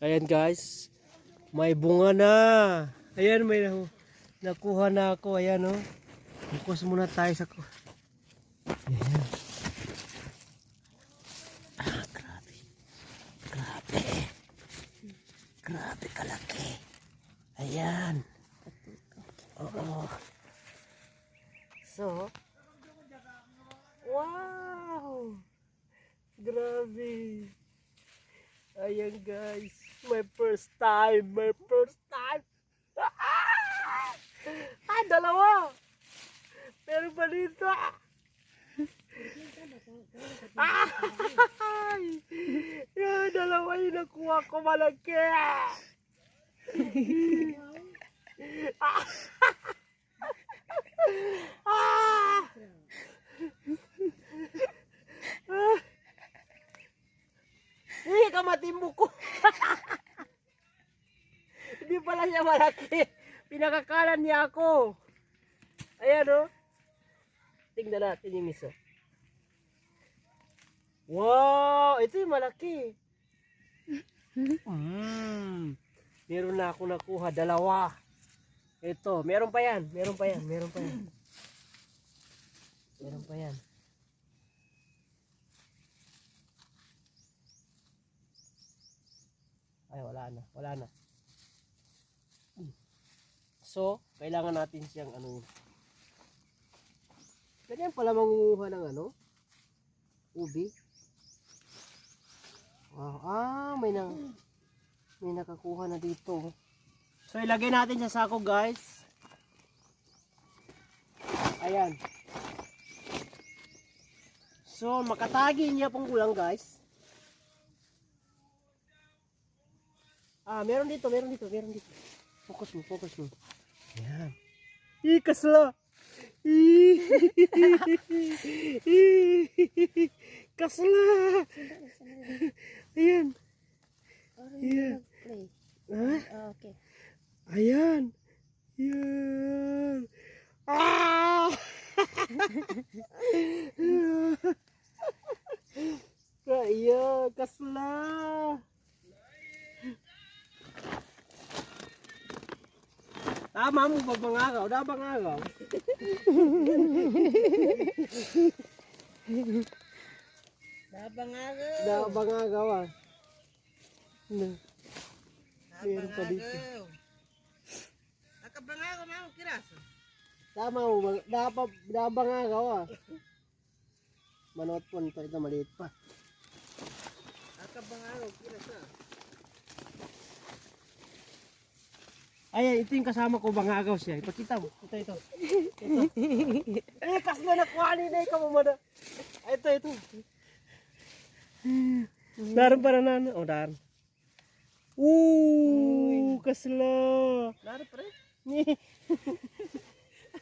Ayan guys. May bunga na. Ayan may naku- nakuha na ako. Ayan oh. Focus muna tayo sa ko. Ayan. Ah, grabe. Grabe. Grabe kalaki. Ayan. Oo. So, wow! Grabe. Ayan guys, my first time, my first time. ah, dalawa. Meron pa dito. Ay! Yan, dalawa yung nakuha ko malaki. ah! Ah! Hindi ka matimbo ko. Hindi pala siya malaki. Pinakakalan niya ako. Ayan o. Tingnan natin yung isa. Wow! Ito yung malaki. Mm. Meron na ako nakuha. Dalawa. Ito. Meron pa yan. Meron pa yan. Meron pa yan. Meron pa yan. Ay, wala na. Wala na. So, kailangan natin siyang ano yun. Ganyan pala mangunguha ng ano? Ubi. Wow. Ah, may nang may nakakuha na dito. So, ilagay natin sa sako, guys. Ayan. So, makatagi niya pong kulang, guys. Ah, meron dito, meron dito, meron dito. Focus mo, focus mo. Ayan. Ih, kasla. Ayan. Ayan. Ha? okay. Ayan. Ayan. Ah! Kaya, kasla. Tama mo ba bangagaw? Da bangagaw? Nabangagaw. Da bangagaw ah. Na. Meron pa dito. Nakabangagaw na ako kiraso. Tama mo ba? Da, pa, da bangagaw ah. Manot po nito. Ito maliit pa. Nakabangagaw kiraso. Ayan, ito yung kasama ko bangagaw siya. Ipakita mo. Ito, ito. Ito. eh, kas na nakuha ni na ikaw mamada. Ito, ito. Daran pa na na. O, daran. Ooh, kasla. Laro pre. Ni.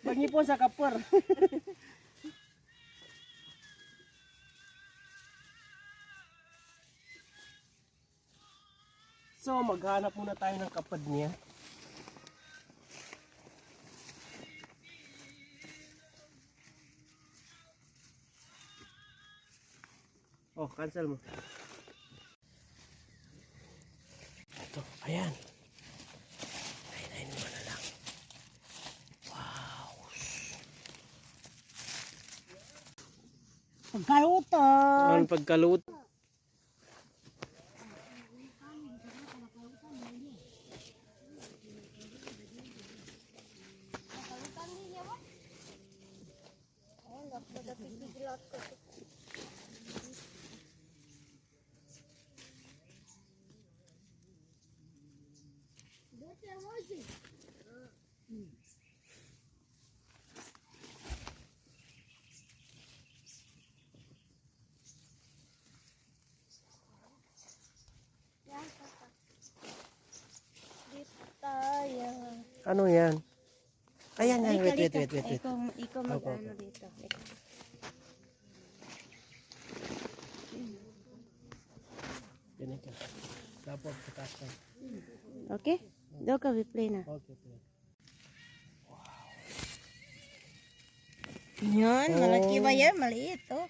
Bangi po sa kapar. so, maghanap muna tayo ng kapad niya. Oh, cancel mo. Ito, ayan. Ayun, mo na lang. Wow. Pagkayutan. Ang pagkalut. Ano yan? Ayan, yan. Wait, wait, wait, wait. wait. Ikaw, ikaw mag-ano dito. Ikaw. Ganito. Tapos, tatas ka. Okay? Daw ka, we play na. Okay, okay. Yan, Oh. malaki ba yan? Maliit, oh.